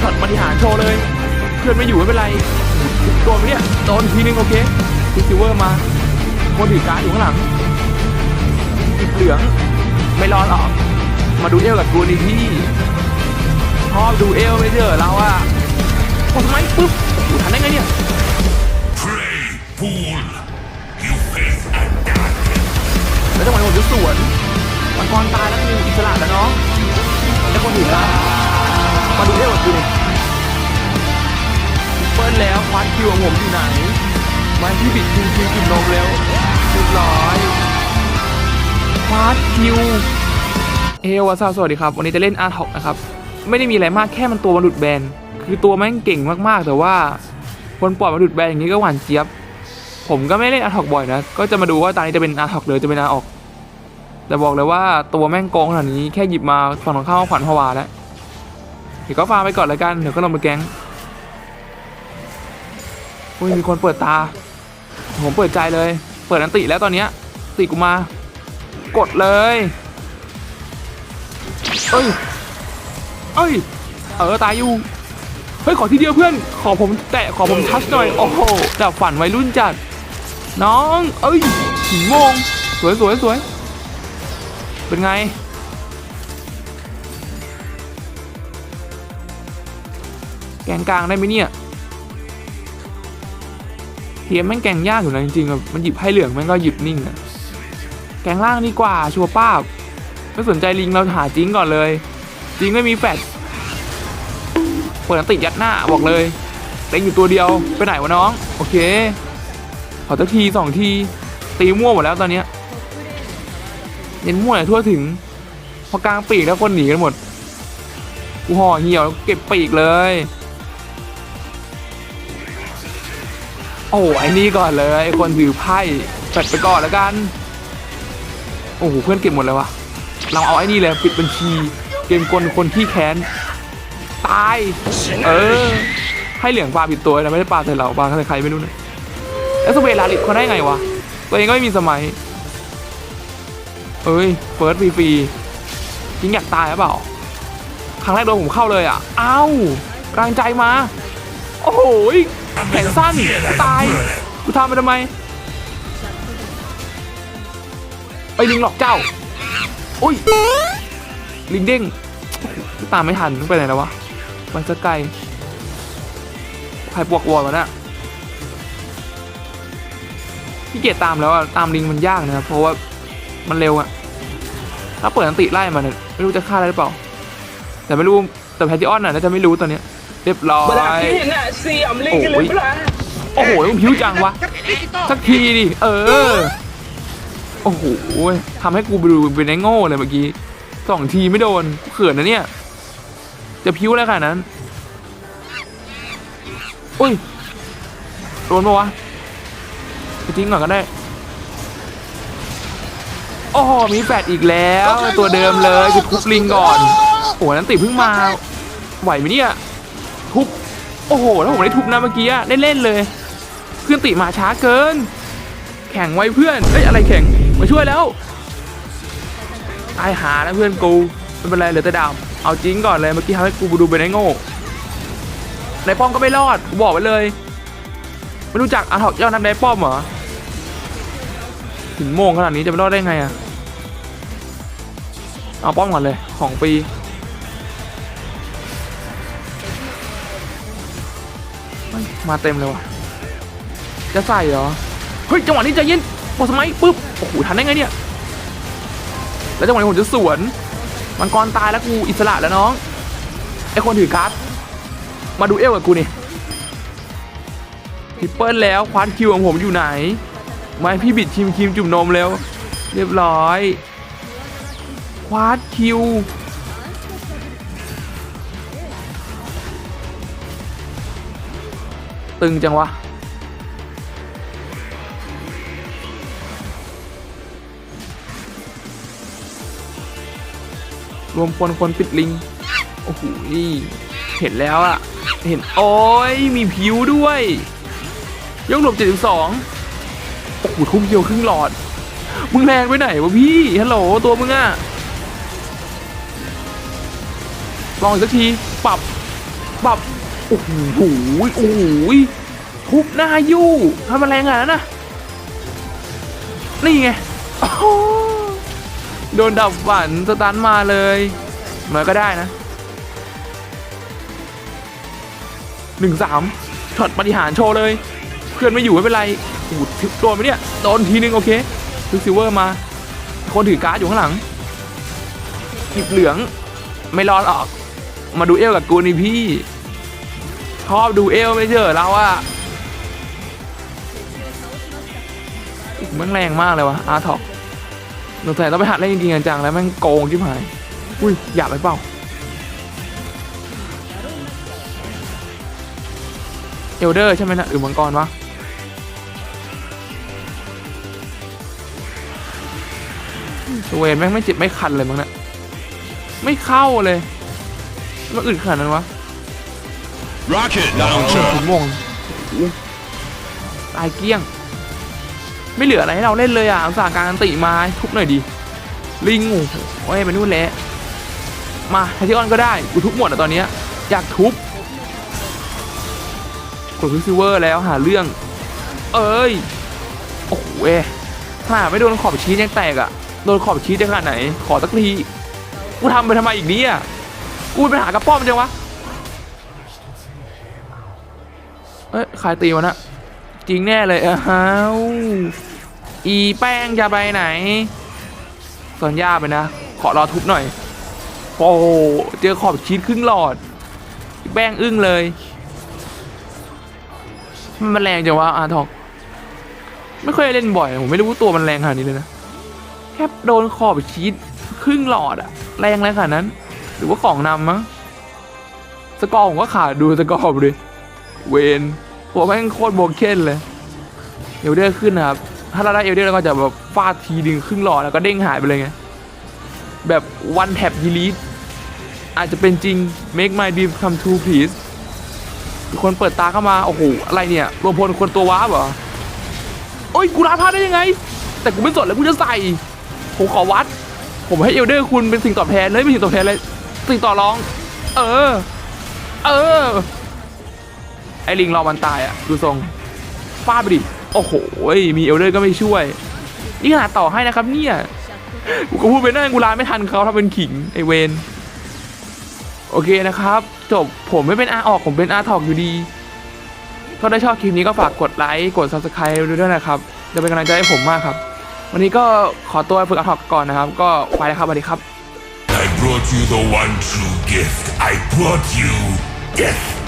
ช็อตปฏิหารย์โชว์เลย เพื่อนไม่อยู่ไม่เป็นไรโดนไปเนี่ยโดนทีนึงโอเคซิซิเวอร์มาคนถือการ์ดอยู่ข้างหลังติดเหลืองไม่รอหรอกมาดูเอลกับกูนี่พี่ชอบดูเอลไม่เถอะเราอะกดทำไมปุ๊บโอ้โหทันได้ไงเนี่ย Prey, fool! You face and die! แล้วจังหวะนี้ผมจะสวนมังกรตายแล้วงูอิสระแล้วน้องแล้วคนถือการ์ ดมาดูเอลกับกูนี่เปิ้ลแล้วควัดคิวของผมอยู่ไหนมันที่บิดคิวคิวกินนมเร็วเรียบร้อยควัดคิวเอววาซาสวัสดีครับ วันนี้จะเล่นอาร์ท็อกนะครับ ไม่ได้มีอะไรมากแค่มันตัวมันหลุดแบน คือตัวแม่งเก่งมากๆ แต่ว่าคนปล่อยมาหลุดแบนอย่างนี้ก็หวานเจี๊ยบ ผมก็ไม่เล่นอาร์ท็อกบ่อยนะ ก็จะมาดูว่าตอนนี้จะเป็นอาร์ท็อกหรือจะเป็นอาร์ออก แต่บอกเลยว่าตัวแม่งโกงขนาดนี้แค่หยิบมาฝั่งของข้าวขวัญผวาแล้ว ดี๋ยวก็ฟาไปก่อนแล้วกัน เดี๋ยวก็ลงไปแก๊งอุ้ยมีคนเปิดตา ผมเปิดใจเลย เปิดอันติแล้วตอนเนี้ยติกูมา กดเลยเอ้ยเอ้ย เออตายอยู่ เฮ้ยขอทีเดียวเพื่อน ขอผมแตะขอผมทัชหน่อย โอ้โหดับฝันวัยรุ่นจัด น้อง เอ้ยผีโมงสวยสวยสวย เป็นไง กงกลางได้ไหมเนี่ยเทียมแม่งแกงยากอยู่นะจริงๆอะมันหยิบให้เหลืองแม่งก็หยิบนิ่งอะแกงล่างดีกว่าชัวป้าบไม่สนใจลิงเราหาจริงก่อนเลยจริงไม่มีแฟดเปิดติดยัดหน้าบอกเลยเต็งอยู่ตัวเดียวไปไหนวะน้อง โอเคขอสักทีสองทีตีมั่วหมดแล้วตอนเนี้ยเย็นมั่วไหนทั่วถึง พอกลางปีกแล้วคนหนีกันหมดกูห่อเหี่ยวเก็บปีกเลย โอ้ไอ้นี่ก่อนเลยไอ้คนถือไพ่แฟดไปก่อนแล้วกัน โอ้โหเพื่อนเก็บหมดเลยวะเราเอาไอ้นี่เลยปิดบัญชี เกมกลคนที่แค้นตาย เออ ให้เหลืองปลาผิดตัวนะไม่ได้ปลาใส่เราปลาใส่ใครไม่รู้นะแล้วสเวลาลิดเขาได้ไงวะตัวเองก็ไม่มีสมัย เอ้ยเฟิร์สฟรีๆยิงอยากตายหรือเปล่าครั้งแรกโดนผมเข้าเลยอะ เอ้ากลางใจมา โอ้โห แขนสั้นตาย กูทำไปทำไมไอ้ยลิงหลอกเจ้า อุ้ย ลิงเด้ง ตามไม่ทันไปไหนแล้ววะไปสกไกลใครปวกวอลวะน่ะพี่เกียรตามแล้วอะตามลิงมันยากนะครับ เพราะว่ามันเร็วอะถ้าเปิดอันติไล่มันไม่รู้จะฆ่าได้หรือเปล่า แต่ไม่รู้แต่แพทติออนน่ะน่าจะไม่รู้ตอนเนี้ย เรียบร้อย Berakhir nak siam lagi Oi. lepas. โอ้โหมันผิวจังวะ สักทีดิ เออ โอ้โหทำให้กูไปดูเป็นไอ้โง่เลยเมื่อกี้สองทีไม่โดนเขินนะเนี่ย จะพิ้วอะไรขนาดนั้น อุ้ย โดนปะวะไปทิ้งก่อนก็ได้ โอ้โห มีแฟดอีกแล้ว ตัวเดิมเลยคือทุบลิงก่อน โอ้โหนั้นติเพิ่งมา ไหวไหมเนี่ย ทุบโอ้โหแล้วผมได้ทุบนะเมื่อกี้ได้เล่นเลยเพื่อนติมาช้าเกิน แข่งไว้เพื่อนเอ้ยอะไรแข่งมาช่วยแล้วตายหาแล้วเพื่อนกูไม่เป็นไรเหลือแต่ดาบเอาจริงก่อนเลยเมื่อกี้ทำให้กูดูเป็นไอ้โง่ในป้อมก็ไม่รอดกูบอกไว้เลย ไม่รู้จักอาถอกยอดนักในป้อมเหรอถึงโมงขนาดนี้จะไม่รอดได้ไงอะเอาป้อมก่อนเลยของปี มาเต็มเลยว่ะ จะใส่เหรอ เฮ้ยจังหวะนี้ใจเย็นหมดสมัยปุ๊บ โอ้โหทันได้ไงเนี่ย แล้วจังหวะนี้ผมจะสวน มังกรตายแล้วกูอิสระแล้วน้อง ไอคนถือการ์ดมาดูเอลกับกูนี่ทิปเปิลแล้วควานคิวของผมอยู่ไหนมาพี่บิดคิมคิมจุ่มนมเร็วเรียบร้อยควานคิว ตึงจังวะ รวมคนคนปิดลิง โอ้โหนี่เห็นแล้วอะเห็น โอ้ย มีผิวด้วย ยกหลบ72 โอ้โห ทุ่มเดียวครึ่งหลอด มึงแรงไปไหนวะพี่ ฮัลโหล ตัวมึงอะลองอีกสักที ปรับแบบ โอ้โหโอ้โหทุบหน้ายู่ทำอะไรงานนั้นนะนี่ไงโดนดับฝันสตันมาเลยมันก็ได้นะหนึ่งสามช็อตปฏิหารโชว์เลย เพื่อนไม่อยู่ไม่เป็นไรโอ้โหโดนไหมเนี่ยโดนทีนึงโอเคคือซิลเวอร์มา คนถือการ์ดอยู่ข้างหลังหยิบเหลืองไม่รอดออก มาดูเอลกับกูนี่พี่ ชอบดูเอลไม่เจอเราอะมันแรงมากเลยวะอาร์ท็อกหนูแต่ต้องไปหัดเล่นจริงจังๆแล้วแม่งโกงชิบหาย อุ้ยอยากไปเปล่าเอลเดอร์ใช่ไหมนะหรือมังกรวะสเวนแม่งไม่เจ็บไม่คันเลยมั้งเนะไม่เข้าเลย มันอึดขนาดนั้นวะ Rocket โอ้ launcher. ถึงโมงตายเกลี้ยง ไม่เหลืออะไรให้เราเล่นเลยอะอุตสาห์การอันติมาทุบหน่อยดี ลิงโอ้โหโอ้ยไปนู่นแหละมาไททิออนก็ได้กูทุบหมดอะตอนเนี้ยอยากทุบกดพิซิเวอร์แล้วหาเรื่อง เอ้ย โอ้โหเอยถ้าไม่โดนขอบชีสยังแตกอะ โดนขอบชีสจะขนาดไหน ขอสักที กูทำไปทำไมอีกเนี้อะกูเป็นปัญหากับป้อมจังวะ เอ้ยใครตีมันอะจริงแน่เลยอ้าวอีแป้งจะไปไหนสอนย่าไปนะ ขอรอทุบหน่อย โอ้โหเจอขอบชีสครึ่งหลอด แป้งอึ้งเลยมันแรงจังวะอาทอก ไม่เคยเล่นบ่อย ผมไม่รู้ตัวมันแรงขนาดนี้เลยนะ แค่โดนขอบชีสครึ่งหลอดอะแรงแรงขนาดนั้น หรือว่าของนำมั้งสกอร์ผมก็ขาดดูสกอร์ผมดิ เวนหัวแม่งโคตรโบเก้นเลย เอลเดอร์ขึ้นนะครับ ถ้าเราได้เอลเดอร์เราก็จะแบบฟาดทีดึงครึ่งหลอดแล้วก็เด้งหายไปเลยไง แบบวันแท็บยีลีดอาจจะเป็นจริง make my dream come true please คนเปิดตาเข้ามา โอ้โห อะไรเนี่ยรวมพลคนตัวว้าบเหรอ โอ้ย กูรับพลาดได้ยังไง แต่กูไม่สนแล้วกูจะใส่ ผมขอวัด ผมให้เอลเดอร์คุณเป็นสิ่งตอบแทนเลยไม่สิ่งตอบแทนเลย สิ่งต่อรอง เออ เออ ไอ้ลิงรอมันตายอะดูทรงฟาดไปดิ โอ้โห มีเอลเดอร์ก็ไม่ช่วย นี่ขนาดต่อให้นะครับเนี่ย กูก็พูดไปนั่นกูลาไม่ทันเขาทำเป็นขิงไอเวนโอเคนะครับ จบผมไม่เป็นอาออก ผมเป็นอาถอกอยู่ดีถ้าได้ชอบคลิปนี้ก็ฝากกดไลค์กด subscribe ด้วยนะครับ จะเป็นกำลังใจให้ผมมากครับ วันนี้ก็ขอตัวฝึกอาถอกก่อนนะครับ ก็ไปแล้วครับสวัสดีครับ I brought you the one true gift. I brought you death.